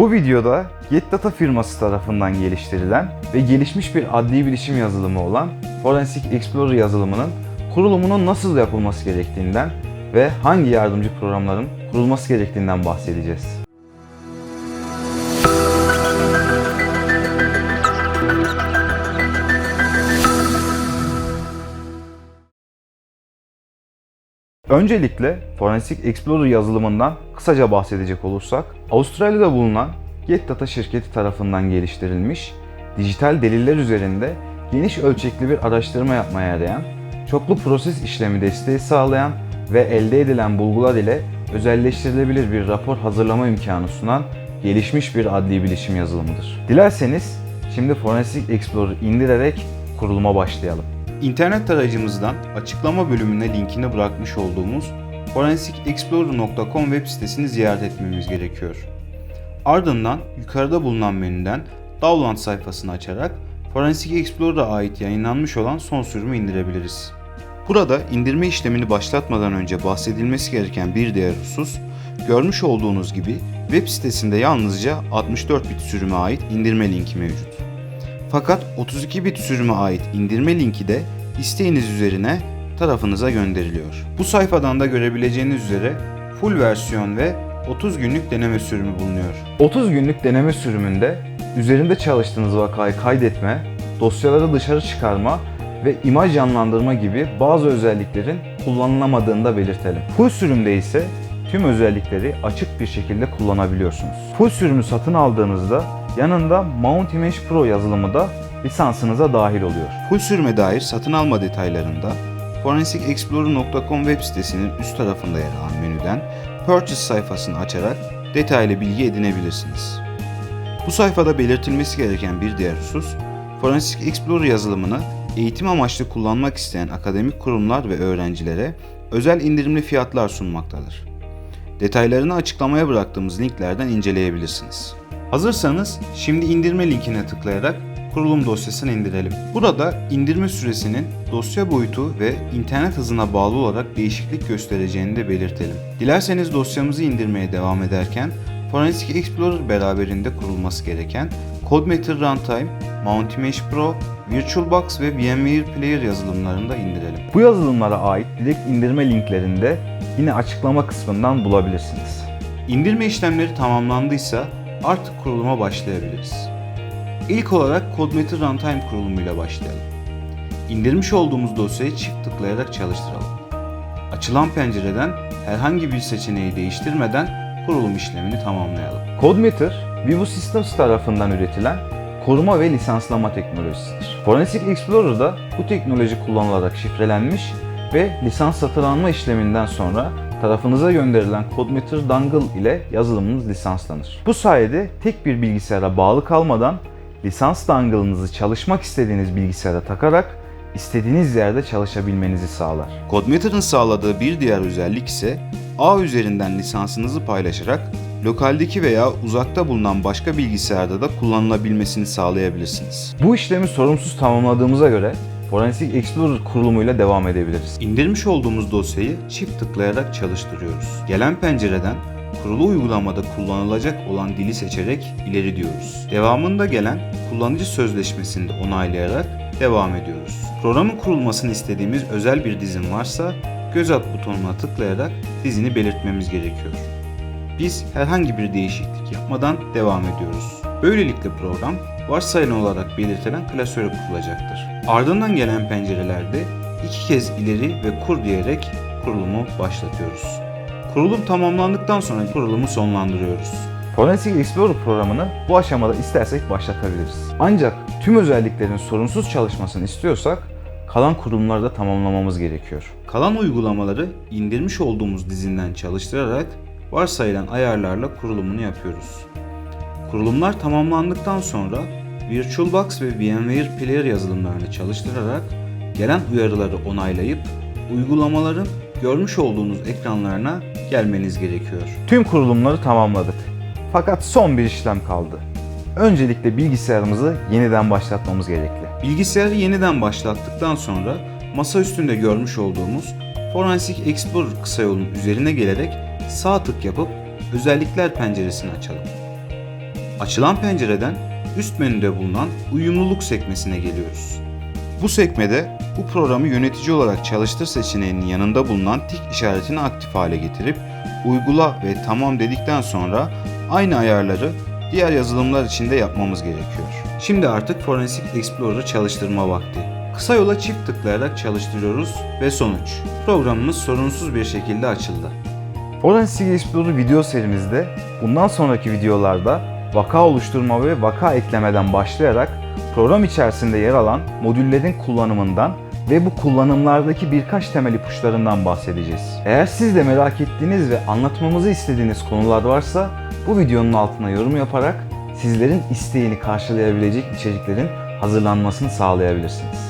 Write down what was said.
Bu videoda GetData firması tarafından geliştirilen ve gelişmiş bir adli bilişim yazılımı olan Forensic Explorer yazılımının kurulumunun nasıl yapılması gerektiğinden ve hangi yardımcı programların kurulması gerektiğinden bahsedeceğiz. Öncelikle Forensic Explorer yazılımından kısaca bahsedecek olursak, Avustralya'da bulunan GetData şirketi tarafından geliştirilmiş, dijital deliller üzerinde geniş ölçekli bir araştırma yapmaya yarayan, çoklu proses işlemi desteği sağlayan ve elde edilen bulgular ile özelleştirilebilir bir rapor hazırlama imkanı sunan gelişmiş bir adli bilişim yazılımıdır. Dilerseniz şimdi Forensic Explorer indirerek kuruluma başlayalım. İnternet tarayıcımızdan açıklama bölümüne linkini bırakmış olduğumuz forensicexplorer.com web sitesini ziyaret etmemiz gerekiyor. Ardından yukarıda bulunan menüden Download sayfasını açarak Forensic Explorer'a ait yayınlanmış olan son sürümü indirebiliriz. Burada indirme işlemini başlatmadan önce bahsedilmesi gereken bir diğer husus, görmüş olduğunuz gibi web sitesinde yalnızca 64 bit sürüme ait indirme linki mevcut. Fakat 32 bit sürüme ait indirme linki de isteğiniz üzerine tarafınıza gönderiliyor. Bu sayfadan da görebileceğiniz üzere full versiyon ve 30 günlük deneme sürümü bulunuyor. 30 günlük deneme sürümünde üzerinde çalıştığınız vakayı kaydetme, dosyaları dışarı çıkarma ve imaj canlandırma gibi bazı özelliklerin kullanılamadığını da belirtelim. Full sürümde ise tüm özellikleri açık bir şekilde kullanabiliyorsunuz. Full sürümü satın aldığınızda yanında Mount Image Pro yazılımı da lisansınıza dahil oluyor. Full sürüme dair satın alma detaylarında forensicexplorer.com web sitesinin üst tarafında yer alan menüden Purchase sayfasını açarak detaylı bilgi edinebilirsiniz. Bu sayfada belirtilmesi gereken bir diğer husus, Forensic Explorer yazılımını eğitim amaçlı kullanmak isteyen akademik kurumlar ve öğrencilere özel indirimli fiyatlar sunmaktadır. Detaylarını açıklamaya bıraktığımız linklerden inceleyebilirsiniz. Hazırsanız şimdi indirme linkine tıklayarak kurulum dosyasını indirelim. Burada indirme süresinin dosya boyutu ve internet hızına bağlı olarak değişiklik göstereceğini de belirtelim. Dilerseniz dosyamızı indirmeye devam ederken Forensic Explorer beraberinde kurulması gereken CodeMeter Runtime, Mount Image Pro, VirtualBox ve VMware Player yazılımlarını da indirelim. Bu yazılımlara ait direkt indirme linklerini de yine açıklama kısmından bulabilirsiniz. İndirme işlemleri tamamlandıysa artık kuruluma başlayabiliriz. İlk olarak CodeMeter Runtime kurulumuyla başlayalım. İndirmiş olduğumuz dosyayı çift tıklayarak çalıştıralım. Açılan pencereden herhangi bir seçeneği değiştirmeden kurulum işlemini tamamlayalım. CodeMeter, Vivo Systems tarafından üretilen koruma ve lisanslama teknolojisidir. Forensic Explorer'da bu teknoloji kullanılarak şifrelenmiş ve lisans satın alma işleminden sonra tarafınıza gönderilen CodeMeter dongle ile yazılımınız lisanslanır. Bu sayede tek bir bilgisayara bağlı kalmadan lisans dongle'ınızı çalışmak istediğiniz bilgisayara takarak istediğiniz yerde çalışabilmenizi sağlar. CodeMeter'ın sağladığı bir diğer özellik ise ağ üzerinden lisansınızı paylaşarak lokaldeki veya uzakta bulunan başka bilgisayarda da kullanılabilmesini sağlayabilirsiniz. Bu işlemi sorumsuz tamamladığımıza göre Forensic Explorer kurulumuyla devam edebiliriz. İndirmiş olduğumuz dosyayı çift tıklayarak çalıştırıyoruz. Gelen pencereden kurulu uygulamada kullanılacak olan dili seçerek ileri diyoruz. Devamında gelen kullanıcı sözleşmesini de onaylayarak devam ediyoruz. Programın kurulmasını istediğimiz özel bir dizin varsa göz at butonuna tıklayarak dizini belirtmemiz gerekiyor. Biz herhangi bir değişiklik yapmadan devam ediyoruz. Böylelikle program varsayılan olarak belirtilen klasöre kurulacaktır. Ardından gelen pencerelerde iki kez ileri ve kur diyerek kurulumu başlatıyoruz. Kurulum tamamlandıktan sonra kurulumu sonlandırıyoruz. Forensic Explorer programını bu aşamada istersek başlatabiliriz. Ancak tüm özelliklerin sorunsuz çalışmasını istiyorsak kalan kurulumları da tamamlamamız gerekiyor. Kalan uygulamaları indirmiş olduğumuz dizinden çalıştırarak varsayılan ayarlarla kurulumunu yapıyoruz. Kurulumlar tamamlandıktan sonra VirtualBox ve VMware Player yazılımlarını çalıştırarak gelen uyarıları onaylayıp uygulamaların görmüş olduğunuz ekranlarına gelmeniz gerekiyor. Tüm kurulumları tamamladık. Fakat son bir işlem kaldı. Öncelikle bilgisayarımızı yeniden başlatmamız gerekli. Bilgisayarı yeniden başlattıktan sonra masa üstünde görmüş olduğumuz Forensic Explorer kısa yolunun üzerine gelerek sağ tık yapıp özellikler penceresini açalım. Açılan pencereden üst menüde bulunan uyumluluk sekmesine geliyoruz. Bu sekmede bu programı yönetici olarak çalıştır seçeneğinin yanında bulunan tik işaretini aktif hale getirip uygula ve tamam dedikten sonra aynı ayarları diğer yazılımlar için de yapmamız gerekiyor. Şimdi artık Forensic Explorer'ı çalıştırma vakti. Kısa yola çift tıklayarak çalıştırıyoruz ve sonuç. Programımız sorunsuz bir şekilde açıldı. Forensic Explorer video serimizde bundan sonraki videolarda vaka oluşturma ve vaka eklemeden başlayarak program içerisinde yer alan modüllerin kullanımından ve bu kullanımlardaki birkaç temel ipuçlarından bahsedeceğiz. Eğer siz de merak ettiğiniz ve anlatmamızı istediğiniz konular varsa bu videonun altına yorum yaparak sizlerin isteğini karşılayabilecek içeriklerin hazırlanmasını sağlayabilirsiniz.